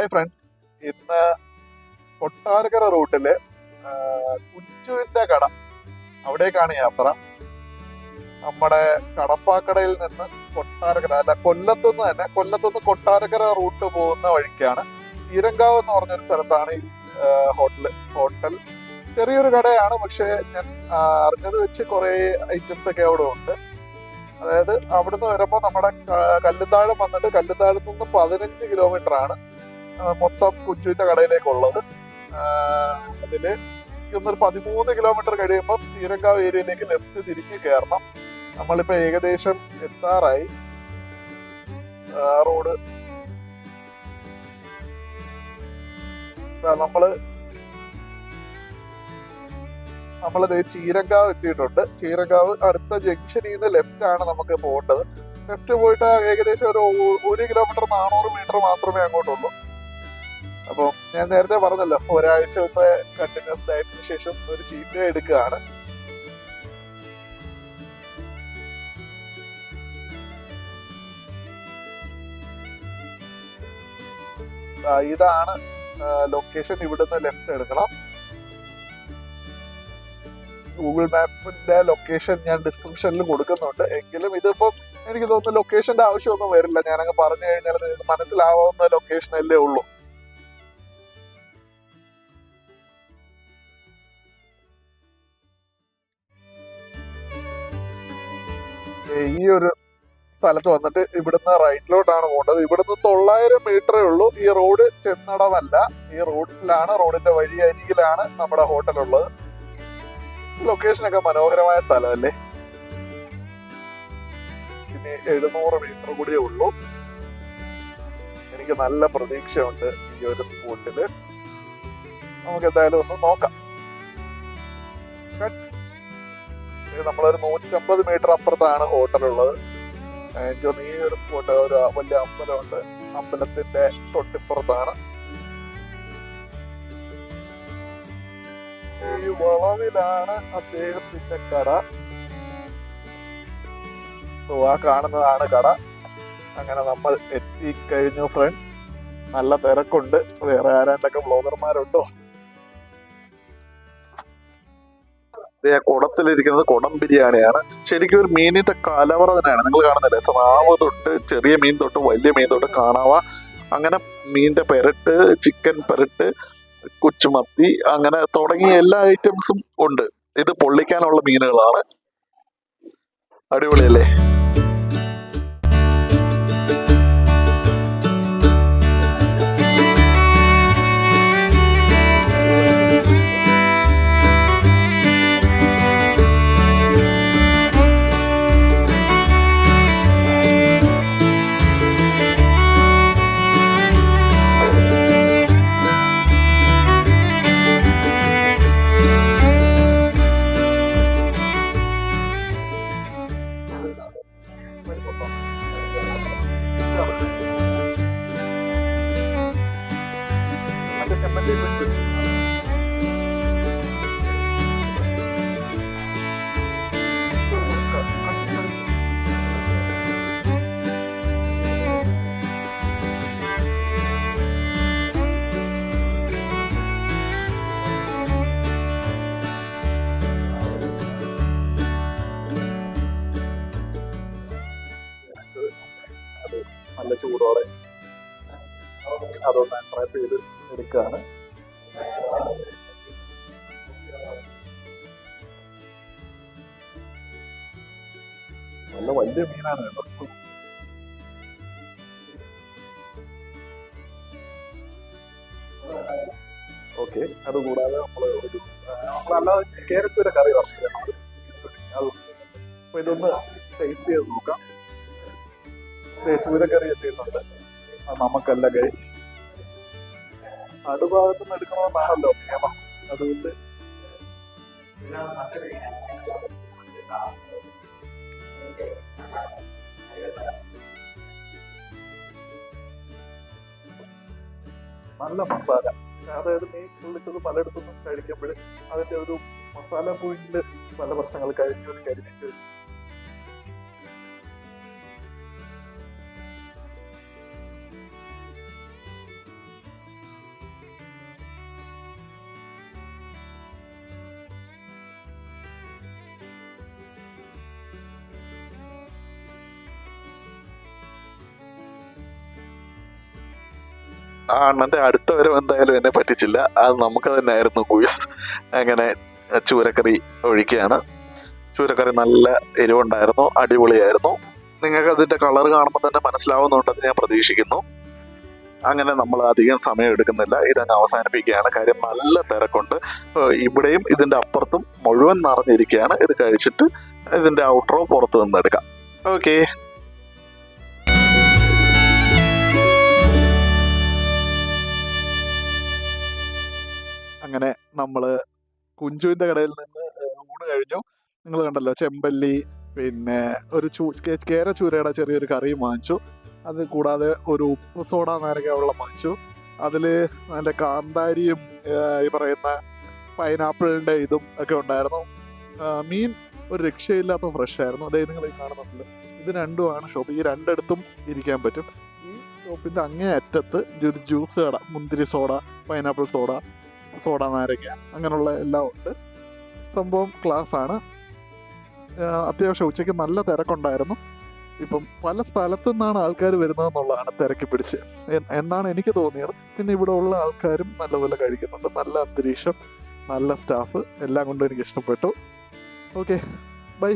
Hi friends ഇന്ന് കൊട്ടാരക്കര റൂട്ടിൽ കുഞ്ചുവിന്റെ കട. അവിടേക്കാണ് യാത്ര. നമ്മുടെ കടപ്പാക്കടയിൽ നിന്ന് കൊട്ടാരക്കര അല്ല കൊല്ലത്തുനിന്ന് തന്നെ കൊല്ലത്തുനിന്ന് കൊട്ടാരക്കര റൂട്ട് പോകുന്ന വഴിക്കാണ്. ഈരങ്കാവ് എന്ന് പറഞ്ഞൊരു സ്ഥലത്താണ് ഈ ഹോട്ടൽ ഹോട്ടൽ. ചെറിയൊരു കടയാണ് പക്ഷേ ഞാൻ അറിഞ്ഞത് വെച്ച് കുറേ ഐറ്റംസ് ഒക്കെ അവിടെ ഉണ്ട്. അതായത് അവിടുന്ന് വരുമ്പോൾ നമ്മുടെ കല്ലുത്താഴം വന്നിട്ട് കല്ലുത്താഴത്ത് നിന്ന് പതിനഞ്ച് കിലോമീറ്റർ ആണ്. മൊത്തം കുഞ്ചുവിന്റെ കടയിലേക്കുള്ളത്. അതിൽ ഒരു പതിമൂന്ന് കിലോമീറ്റർ കഴിയുമ്പോൾ തീരങ്കാവ് ഏരിയയിലേക്ക് ലെഫ്റ്റ് തിരിഞ്ഞ് കയറണം. നമ്മളിപ്പോ ഏകദേശം എത്താറായി. റോഡ്. നമ്മൾ നമ്മൾ ചീരങ്കാവ് എത്തിയിട്ടുണ്ട്. ചീരങ്കാവ് അടുത്ത ജംഗ്ഷനിൽ നിന്ന് ലെഫ്റ്റ് ആണ് നമുക്ക് പോകേണ്ടത്. ലെഫ്റ്റ് പോയിട്ട് ഏകദേശം ഒരു ഒരു കിലോമീറ്റർ നാനൂറ് മീറ്റർ മാത്രമേ അങ്ങോട്ടുള്ളൂ. അപ്പം ഞാൻ നേരത്തെ പറഞ്ഞല്ലോ ഒരാഴ്ചത്തെ കണ്ടിന്യൂസ് ഡയറ്റിന് ശേഷം ഒരു ചീറ്റ് എടുക്കുകയാണ്. ഇതാണ് ലൊക്കേഷൻ ഇവിടുന്ന് ലെഫ്റ്റ് എടുക്കണം. ഗൂഗിൾ മാപ്പിന്റെ ലൊക്കേഷൻ ഞാൻ ഡിസ്ക്രിപ്ഷനിൽ കൊടുക്കുന്നുണ്ട്. എങ്കിലും ഇതിപ്പം എനിക്ക് തോന്നുന്നു ലൊക്കേഷന്റെ ആവശ്യമൊന്നും വരില്ല. ഞാനങ്ങ് പറഞ്ഞു കഴിഞ്ഞാൽ നിങ്ങൾക്ക് മനസ്സിലാവുന്ന ലൊക്കേഷൻ അല്ലേ ഉള്ളൂ. ഈ ഒരു സ്ഥലത്ത് വന്നിട്ട് ഇവിടുന്ന് റൈറ്റിലോട്ടാണ് പോകേണ്ടത്. ഇവിടുന്ന് തൊള്ളായിരം മീറ്ററേ ഉള്ളൂ. ഈ റോഡ് ചെന്നടമല്ല. ഈ റോഡിലാണ് റോഡിന്റെ വഴി അരികിലാണ് നമ്മുടെ ഹോട്ടൽ ഉള്ളത് ലൊക്കേഷനൊക്കെ മനോഹരമായ സ്ഥലമല്ലേ? ഇനി എഴുന്നൂറ് മീറ്റർ കൂടിയേ ഉള്ളൂ. എനിക്ക് നല്ല പ്രതീക്ഷയുണ്ട് ഈ ഒരു സ്പോട്ടിൽ. നമുക്ക് എന്തായാലും ഒന്ന് നോക്കാം. നമ്മളൊരു നൂറ്റമ്പത് മീറ്റർ അപ്പുറത്താണ് ഹോട്ടലുള്ളത്. എനിക്ക് തോന്നുന്നു ഈ ഒരു സ്പോട്ട് ഒരു വലിയ അമ്പലമുണ്ട്. അമ്പലത്തിന്റെ തൊട്ടിപ്പുറത്താണ്. ഈ വളവിലാണ് അദ്ദേഹത്തിന്റെ കട. ആ കാണുന്നതാണ് കട. അങ്ങനെ നമ്മൾ എത്തിക്കഴിഞ്ഞു ഫ്രണ്ട്സ് നല്ല തിരക്കുണ്ട്. വേറെ ആരാണ്ടൊക്കെ ബ്ലോഗർമാരുണ്ടോ കുടത്തിലിരിക്കുന്നത് കുടം ബിരിയാണിയാണ്. ശരിക്കും ഒരു മീനിന്റെ കലവറ തന്നെയാണ്. നിങ്ങൾ കാണുന്നില്ലേ? സ്രാവ് തൊട്ട് ചെറിയ മീൻ തൊട്ട് വലിയ മീൻ തൊട്ട് കാണാവ. അങ്ങനെ മീനിന്റെ പെരട്ട് ചിക്കൻ പെരട്ട് കുച്ചുമത്തി അങ്ങനെ തുടങ്ങിയ എല്ലാ ഐറ്റംസും ഉണ്ട്. ഇത് പൊള്ളിക്കാനുള്ള മീനുകളാണ്. അടിപൊളിയല്ലേ? നല്ല ചൂടോടെ. അതൊന്ന് ട്രാപ്പ് ചെയ്ത് എടുക്കുകയാണ്. നല്ല വലിയ മീനാണ് കേട്ടോ. ഓക്കെ അതുകൂടാതെ നമ്മൾ ഒരു നമ്മളല്ലാതെ കേരളത്തിലെ കറി പറഞ്ഞു അപ്പൊ ഇതൊന്ന് ടേസ്റ്റ് ചെയ്ത് നോക്കാം. ചൂരക്കറി എത്തിയിട്ടുണ്ട് നമുക്കല്ല ഗൈസ് അടുഭാഗത്ത് നിന്ന് എടുക്കണമെന്നാണല്ലോ നിയമം. അതുകൊണ്ട് നല്ല മസാല. അതായത് മീൻ പൊള്ളിച്ചത് പലയിടത്തുനിന്നും കഴിക്കുമ്പോൾ അതിന്റെ ഒരു മസാല പോയിന്റിൽ പല പ്രശ്നങ്ങൾ കഴിഞ്ഞു കരിഞ്ഞിട്ട് ആ അടുത്ത വരവ് എന്തായാലും എന്നെ പറ്റിച്ചില്ല. അത് നമുക്ക് തന്നെയായിരുന്നു കുയിസ് അങ്ങനെ ചൂരക്കറി ഒഴിക്കുകയാണ്. ചൂരക്കറി നല്ല എരിവുണ്ടായിരുന്നു അടിപൊളിയായിരുന്നു. നിങ്ങൾക്ക് അതിന്റെ കളർ കാണുമ്പോൾ തന്നെ മനസ്സിലാവുന്നുണ്ടെന്ന് ഞാൻ പ്രതീക്ഷിക്കുന്നു. അങ്ങനെ നമ്മൾ അധികം സമയം എടുക്കുന്നില്ല. ഇതങ്ങ് അവസാനിപ്പിക്കുകയാണ്. കാര്യം നല്ല തിരക്കുണ്ട്. ഇവിടെയും ഇതിന്റെ അപ്പുറത്തും മുഴുവൻ നിറഞ്ഞിരിക്കുകയാണ്. ഇത് കഴിച്ചിട്ട് ഇതിന്റെ ഔട്ടറോ പുറത്തു നിന്ന് എടുക്കാം. ഓക്കെ അങ്ങനെ നമ്മൾ കുഞ്ചുവിന്റെ കടയിൽ നിന്ന് ഊണ് കഴിഞ്ഞു. നിങ്ങൾ കണ്ടല്ലോ ചെമ്പല്ലി പിന്നെ ഒരു ചൂ കേര ചൂരയുടെ ചെറിയൊരു കറിയും വാങ്ങിച്ചു. അത് കൂടാതെ ഒരു ഉപ്പ് സോഡ നാരങ്ങ വെള്ളം വാങ്ങിച്ചു. അതിൽ നല്ല കാന്താരിയും ഈ പറയുന്ന പൈനാപ്പിളിന്റെ ഇതും ഒക്കെ ഉണ്ടായിരുന്നു. മീൻ ഒരു രക്ഷയില്ലാത്ത ഫ്രഷ് ആയിരുന്നു. അതേ നിങ്ങൾ ഈ കാണുന്നുണ്ട്. ഇത് രണ്ടുമാണ് ഷോപ്പ്. ഈ രണ്ടിടത്തും ഇരിക്കാൻ പറ്റും. ഈ ഷോപ്പിന്റെ അങ്ങേ അറ്റത്ത് ഒരു ജ്യൂസ് കട മുന്തിരി സോഡ പൈനാപ്പിൾ സോഡ സോഡ നാരങ്ങ അങ്ങനെയുള്ള എല്ലാം ഉണ്ട്. സംഭവം ക്ലാസ് ആണ്. അത്യാവശ്യം ഉച്ചയ്ക്ക് നല്ല തിരക്കുണ്ടായിരുന്നു. ഇപ്പം പല സ്ഥലത്തു നിന്നാണ് ആൾക്കാർ വരുന്നതെന്നുള്ളതാണ് തിരക്കി പിടിച്ച്. എന്നാണ് എനിക്ക് തോന്നിയത്. പിന്നെ ഇവിടെ ഉള്ള ആൾക്കാരും നല്ലപോലെ കഴിക്കുന്നുണ്ട്. നല്ല അന്തരീക്ഷം നല്ല സ്റ്റാഫ് എല്ലാം കൊണ്ടും എനിക്ക് ഇഷ്ടപ്പെട്ടു. Okay bye